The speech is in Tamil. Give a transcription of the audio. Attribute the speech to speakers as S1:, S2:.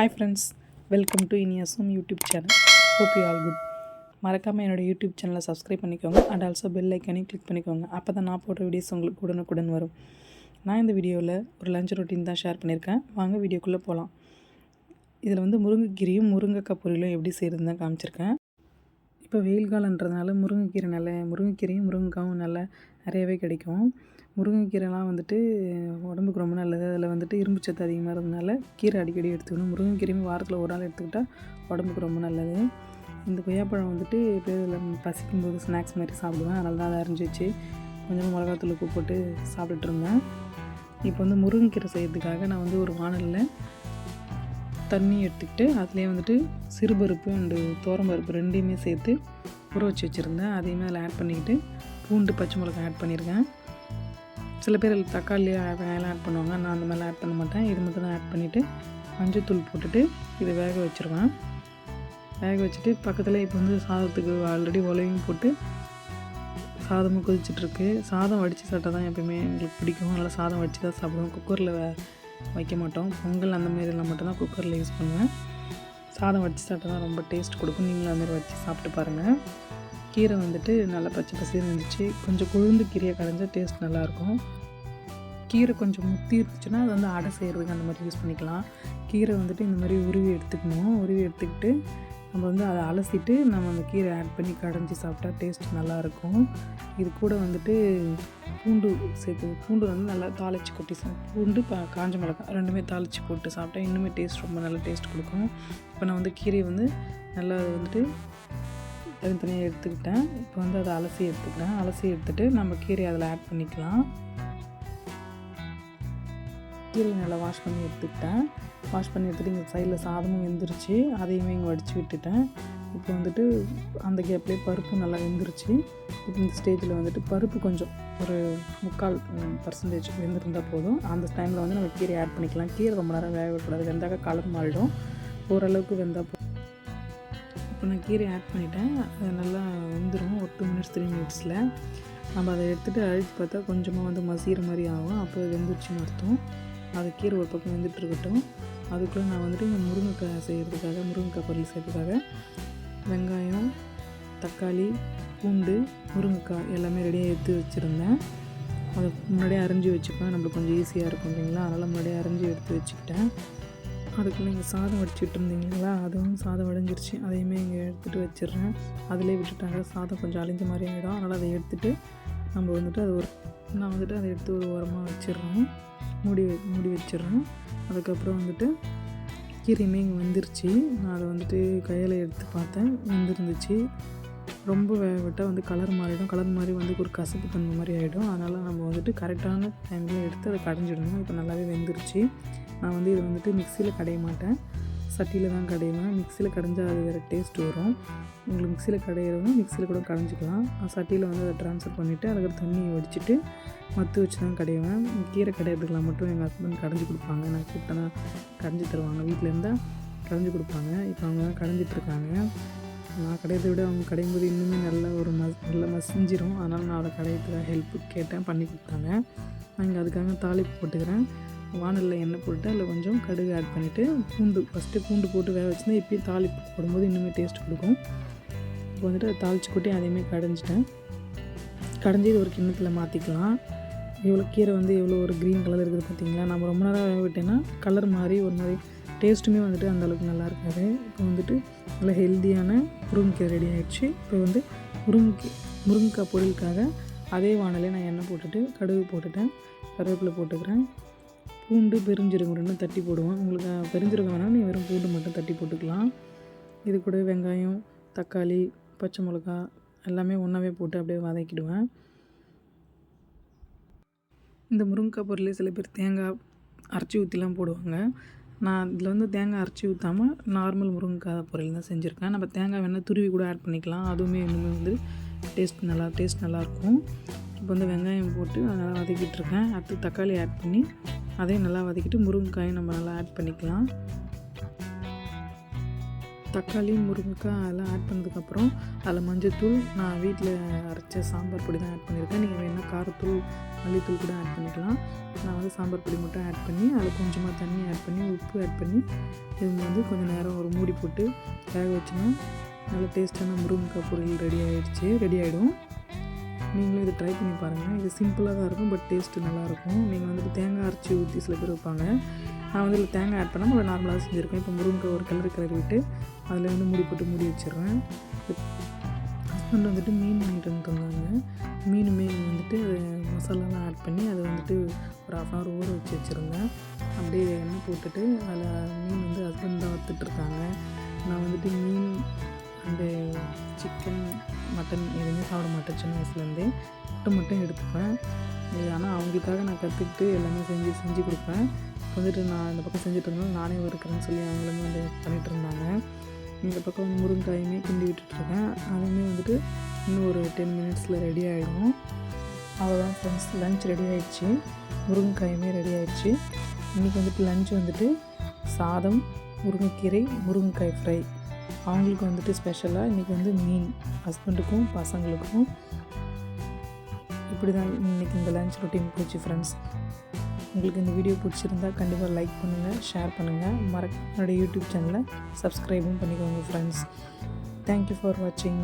S1: Hi friends welcome to இனியாசம் YouTube channel hope you all good மறக்காமல் என்னோடய யூடியூப் சேனலை சப்ஸ்கிரைப் பண்ணிக்கோங்க. அண்ட் ஆல்சோ பெல் ஐக்கனையும் கிளிக் பண்ணிக்கோங்க. அப்போ தான் நான் போடுற வீடியோஸ் உங்களுக்கு உடனுக்குடன் வரும். நான் இந்த வீடியோவில் ஒரு லஞ்ச் ரொட்டீன் தான் ஷேர் பண்ணியிருக்கேன் வாங்க வீடியோக்குள்ளே போகலாம் இதில் வந்து முருங்கைக்கீரையும் முருங்கைக்காய் பொரியலும் எப்படி செய்கிறதுன்னு தான் காமிச்சிருக்கேன். இப்போ வெயில் காலன்றதுனால முருங்கைக்கீரை நல்ல முருங்கைக்கீரையும் முருங்கைக்காவும் நல்லா நிறையவே கிடைக்கும். முருங்கைக்கீரைலாம் வந்துட்டு உடம்புக்கு ரொம்ப நல்லது. அதில் வந்துட்டு இரும்பு சத்து அதிகமாக இருந்ததுனால கீரை அடிக்கடி எடுத்துக்கணும். முருங்கைக்கீரையும் வாரத்தில் ஒரு நாள் எடுத்துக்கிட்டால் உடம்புக்கு ரொம்ப நல்லது. இந்த கொய்யாப்பழம் வந்துட்டு இப்போ இதில் பசிக்கும் போது ஸ்நாக்ஸ் மாதிரி சாப்பிடுவேன். அதனால தான் அதை அரிஞ்சு வச்சு கொஞ்சமாக மிளகாத்தூள் உப்பு போட்டு சாப்பிட்டுட்டு இப்போ வந்து முருங்கைக்கீரை செய்கிறதுக்காக நான் வந்து ஒரு வானலில் தண்ணி எடுத்துக்கிட்டு அதுலேயே வந்துட்டு சிறுபருப்பு அண்டு பருப்பு ரெண்டையுமே சேர்த்து ஊற வச்சு வச்சுருந்தேன். அதையுமே அதில் ஆட் பண்ணிக்கிட்டு பூண்டு பச்சை மிளகாய் ஆட் பண்ணியிருக்கேன். சில பேர் தக்காளி வெங்காயம் ஆட் பண்ணுவாங்க. நான் அந்த மாதிரிலாம் ஆட் பண்ண மாட்டேன். இது மட்டும் தான் ஆட் பண்ணிவிட்டு மஞ்சத்தூள் போட்டுட்டு இதை வேக வச்சுருவேன். வேக வச்சுட்டு பக்கத்தில் இப்போ வந்து சாதத்துக்கு ஆல்ரெடி உலவையும் போட்டு சாதமும் கொதிச்சிட்ருக்கு. சாதம் வடித்து சாப்பிட்டா தான் எப்பயுமே எங்களுக்கு பிடிக்கும். நல்லா சாதம் வடித்து தான் சாப்பிடுவோம். குக்கரில் வைக்க மாட்டோம். பொங்கல் அந்த மாதிரிலாம் மட்டும்தான் குக்கரில் யூஸ் பண்ணுவேன். சாதம் வடித்து சாப்பிட்டா தான் ரொம்ப டேஸ்ட் கொடுக்கும். நீங்களும் அதுமாதிரி வச்சு சாப்பிட்டு பாருங்கள் கீரை வந்துட்டு நல்லா பச்சை பசியாக இருந்துச்சு. கொஞ்சம் கொழுந்து கீரையை கடைஞ்சால் டேஸ்ட் நல்லாயிருக்கும். கீரை கொஞ்சம் முத்தி இருந்துச்சுன்னா அது வந்து அடை செய்கிறதுக்கு அந்த மாதிரி யூஸ் பண்ணிக்கலாம். கீரை வந்துட்டு இந்த மாதிரி உருவி எடுத்துக்கணும். உருவி எடுத்துக்கிட்டு நம்ம வந்து அதை அலசிட்டு நம்ம அந்த கீரை ஆட் பண்ணி கடைஞ்சி சாப்பிட்டா டேஸ்ட் நல்லாயிருக்கும். இது கூட வந்துட்டு பூண்டு சேர்த்து பூண்டு வந்து நல்லா தாளித்து கொட்டி சா பூண்டு காஞ்ச மிளகாய் ரெண்டுமே தாளித்து போட்டு சாப்பிட்டா இன்னுமே டேஸ்ட் ரொம்ப நல்லா டேஸ்ட் கொடுக்கும். இப்போ நான் வந்து கீரையை வந்து நல்லா வந்துட்டு தனித்தனியாக எடுத்துக்கிட்டேன். இப்போ வந்து அதை அலசி எடுத்துக்கிறேன். அலசி எடுத்துகிட்டு நம்ம கீரை அதில் ஆட் பண்ணிக்கலாம். கீரையை நல்லா வாஷ் பண்ணி எடுத்துக்கிட்டேன். வாஷ் பண்ணி எடுத்துகிட்டு இங்கே சைடில் சாதமும் வெந்துருச்சு. அதையுமே இங்கே வடித்து விட்டுட்டேன். இப்போ வந்துட்டு அந்த கேப்லேயே பருப்பு நல்லா வெந்துருச்சு. இப்போ இந்த ஸ்டேஜில் வந்துட்டு பருப்பு கொஞ்சம் ஒரு முக்கால் பர்சன்டேஜ் வெந்திருந்தால் போதும். அந்த டைமில் வந்து நம்ம கீரை ஆட் பண்ணிக்கலாம். கீரை ரொம்ப நேரம் வேக விடக்கூடாது வெந்தாக்க கலர் மாறிடும். ஓரளவுக்கு வெந்தால் போதும் இப்போ நான் கீரை ஆட் பண்ணிட்டேன். அது நல்லா வெந்துடும் ஒரு டூ மினிட்ஸ் த்ரீ மினிட்ஸில் நம்ம அதை எடுத்துகிட்டு அழித்து பார்த்தா கொஞ்சமாக வந்து மசிகிற மாதிரி ஆகும். அப்போ வெந்துருச்சுன்னு அர்த்தம். அது கீரை ஒரு பக்கம் வெந்துட்டு இருக்கட்டும். அதுக்குள்ளே நான் வந்துட்டு இந்த முருங்கைக்காய் செய்கிறதுக்காக முருங்கைக்காய் பொரியல் செய்கிறதுக்காக வெங்காயம் தக்காளி பூண்டு முருங்கைக்காய் எல்லாமே ரெடியாக எடுத்து வச்சுருந்தேன். அதை முன்னாடியே அரைஞ்சி வச்சுப்பேன். நம்மளுக்கு கொஞ்சம் ஈஸியாக இருக்கும் இல்லைங்களா? அதனால் முன்னாடியே அரைஞ்சி எடுத்து வச்சுக்கிட்டேன். அதுக்குள்ளே இங்கே சாதம் வடிச்சுட்டு இருந்தீங்களா? அதுவும் சாதம் வடிஞ்சிருச்சு. அதையுமே இங்கே எடுத்துகிட்டு வச்சிடுறேன். அதிலே விட்டுட்டாங்க. சாதம் கொஞ்சம் அழிஞ்ச மாதிரி ஆகிடும் அதனால் அதை எடுத்துகிட்டு நம்ம வந்துட்டு அது ஒரு நான் வந்துட்டு அதை எடுத்து ஒரு ஓரமாக வச்சிடுறேன். மூடி மூடி வச்சிடுறேன். அதுக்கப்புறம் வந்துட்டு கீரையுமே இங்கே வந்துருச்சு. நான் அதை வந்துட்டு கையில் எடுத்து பார்த்தேன். வந்துருந்துச்சு. ரொம்ப வேக விட்டால் வந்து கலர் மாறிடும். கலர் மாதிரி வந்து ஒரு கசப்பு தன்மை மாதிரி ஆகிடும் அதனால் நம்ம வந்துட்டு கரெக்டான டைமில் எடுத்து அதை கடைஞ்சிடணும். இப்போ நல்லாவே வெந்துருச்சு. நான் வந்து இதை வந்துட்டு மிக்சியில் கடைய மாட்டேன். சட்டியில் தான் கடைவேன். மிக்சியில் கடைஞ்சால் அது வேறு டேஸ்ட் வரும். உங்களுக்கு மிக்சியில் கடையிறவங்க மிக்சியில் கூட கடைஞ்சிக்கலாம். சட்டியில் வந்து அதை ட்ரான்ஸ்ஃபர் பண்ணிவிட்டு அதுக்கு தண்ணியை வடிச்சிட்டு மத்து வச்சு தான் கடைவேன். கீரை கடையிறதுக்கெலாம் மட்டும் எங்கள் ஹஸ்பண்ட் கடைஞ்சி கொடுப்பாங்க. நான் கூப்பிட்டேன்னா கடைஞ்சி தருவாங்க. வீட்டில் இருந்தால் கடைஞ்சி கொடுப்பாங்க. இப்போ அவங்க தான் கடைஞ்சிட்ருக்காங்க நான் கடையதை விட அவங்க கடையும் போது இன்னுமே நல்ல ஒரு மஸ் நல்ல மசிஞ்சிரும். அதனால் நான் அதை கடையத்துக்காக ஹெல்ப்பு கேட்டேன் பண்ணி கொடுத்தாங்க. நான் இங்கே அதுக்காக தாளிப்பு போட்டுக்கிறேன். வானலில் எண்ணெய் போட்டு அதில் கொஞ்சம் கடுகு ஆட் பண்ணிவிட்டு பூண்டு ஃபஸ்ட்டு பூண்டு போட்டு வேக வச்சுருந்தா இப்போயும் தாளிப்பு போடும்போது இன்னுமே டேஸ்ட் கொடுக்கும். இப்போ வந்துட்டு அதை தாளித்து கொட்டி அதையுமே கடைஞ்சிட்டேன். கடைஞ்சி இது ஒரு கிண்ணத்தில் மாற்றிக்கலாம் எவ்வளோ கீரை வந்து எவ்வளோ ஒரு க்ரீன் கலர் இருக்குது பார்த்தீங்களா நம்ம ரொம்ப நேரம் வேக விட்டேன்னா கலர் மாதிரி ஒரு மாதிரி டேஸ்ட்டுமே வந்துட்டு அந்தளவுக்கு நல்லா இருக்காது இப்போ வந்துட்டு நல்ல ஹெல்த்தியான முருங்கைக்கீரை ரெடி ஆகிடுச்சு இப்போ வந்து முருங்கை முருங்கைக்காய் பொருளுக்காக அதே வானலே நான் எண்ணெய் போட்டுட்டு கடுகு போட்டுட்டேன். கருவேப்பிலை போட்டுக்கிறேன். பூண்டு பெருஞ்சீரகம் ரெண்டும் தட்டி போடுவேன். உங்களுக்கு பெருஞ்சீரகம் வேணால் நீ வெறும் பூண்டு மட்டும் தட்டி போட்டுக்கலாம். இது கூட வெங்காயம் தக்காளி பச்சை மிளகா எல்லாமே ஒன்றாவே போட்டு அப்படியே வதக்கிடுவேன். இந்த முருங்கைக்காய் பொருளே சில பேர் தேங்காய் அரைச்சி ஊற்றிலாம் போடுவாங்க. நான் இதில் வந்து தேங்காய் அரைச்சி ஊற்றாமல் நார்மல் முருங்கைக்காய் பொரியல் தான் செஞ்சுருக்கேன். நம்ம தேங்காய் வேணால் துருவி கூட ஆட் பண்ணிக்கலாம். அதுவுமே இன்னுமே வந்து டேஸ்ட் நல்லா டேஸ்ட் நல்லாயிருக்கும் இப்போ வந்து வெங்காயம் போட்டு நல்லா வதக்கிட்டு இருக்கேன். அடுத்து தக்காளி ஆட் பண்ணி அதையும் நல்லா வதக்கிட்டு முருங்கைக்காயும் நம்ம நல்லா ஆட் பண்ணிக்கலாம். தக்காளி முருங்கைக்காய் அதெல்லாம் ஆட் பண்ணதுக்கப்புறம் அதில் மஞ்சத்தூள் நான் வீட்டில் அரைச்ச சாம்பார் பொடி தான் ஆட் பண்ணியிருக்கேன். நீங்கள் வேணால் காரத்தூள் மல்லித்தூள் கூட ஆட் பண்ணிக்கலாம். நான் வந்து சாம்பார் பொடி மட்டும் ஆட் பண்ணி அதில் கொஞ்சமாக தண்ணி ஆட் பண்ணி உப்பு ஆட் பண்ணி இது வந்து கொஞ்சம் நேரம் ஒரு மூடி போட்டு வேக வச்சோன்னா நல்ல டேஸ்ட்டான முருங்கைக்காய் பொருள் ரெடி ஆகிடுச்சு ரெடி ஆகிடும் நீங்களும் இதை ட்ரை பண்ணி பாருங்கள் இது சிம்பிளாக தான் இருக்கும் பட் டேஸ்ட்டு நல்லாயிருக்கும். நீங்கள் வந்துட்டு தேங்காய் அரைச்சி ஊற்றி சில பேர் வைப்பாங்க. நான் வந்து இதில் தேங்காய் ஆட் பண்ணாமல் நார்மலாக செஞ்சுருக்கேன். இப்போ முருங்கை ஒரு கிளறி கிளறி விட்டு அதில் வந்து மூடி போட்டு மூடி வச்சிடுறேன். ஹஸ்பண்ட் வந்துட்டு மீன் வாங்கிட்டு வந்து தந்தாங்க. மீனுமே வந்துட்டு மசாலாலாம் ஆட் பண்ணி அதை வந்துட்டு ஒரு ஹாஃப் அன் ஹவர் ஊற வச்சு வச்சுருந்தேன். அப்படியே எண்ணெய் போட்டுட்டு அதில் மீன் வந்து ஹஸ்பண்ட் தான் வறுத்துட்ருக்காங்க நான் வந்துட்டு மீன் அந்த சிக்கன் மட்டன் எதுவுமே சாப்பிட மாட்டேன். சின்ன வயசுலேருந்தே. முட்டை மட்டும் எடுத்துப்பேன். இது ஆனால் அவங்களுக்காக நான் கற்றுக்கிட்டு எல்லாமே செஞ்சு செஞ்சு கொடுப்பேன். வந்துட்டு நான் இந்த பக்கம் செஞ்சுட்டு இருந்தாலும் நானே இருக்கிறேன்னு சொல்லி அவங்களுமே வந்து பண்ணிகிட்டு இருந்தாங்க. இந்த பக்கம் வந்து முருங்காயுமே கிண்டி விட்டுட்ருக்கேன். அதுவுமே வந்துட்டு இன்னும் ஒரு டென் மினிட்ஸில் ரெடி ஆகிடும் அவ்வளோதான் ஃப்ரெண்ட்ஸ் லஞ்ச் ரெடி ஆகிடுச்சு முருங்கைக்காயுமே ரெடி ஆகிடுச்சு இன்றைக்கி வந்துட்டு லஞ்ச் வந்துட்டு சாதம் முருங்கைக்கீரை முருங்கைக்காய் ஃப்ரை அவங்களுக்கு வந்துட்டு ஸ்பெஷலாக இன்றைக்கி வந்து மீன் ஹஸ்பண்டுக்கும் பசங்களுக்கும் இப்படி தான் இன்றைக்கி இந்த லஞ்ச் ரொட்டீன் போச்சு ஃப்ரெண்ட்ஸ் உங்களுக்கு இந்த வீடியோ பிடிச்சிருந்தா கண்டிப்பாக லைக் பண்ணுங்கள் ஷேர் பண்ணுங்கள் மறக்க என்னோடய யூடியூப் சேனலை சப்ஸ்கிரைபும் பண்ணிக்கோங்க ஃப்ரெண்ட்ஸ் தேங்க்யூ ஃபார் வாட்சிங்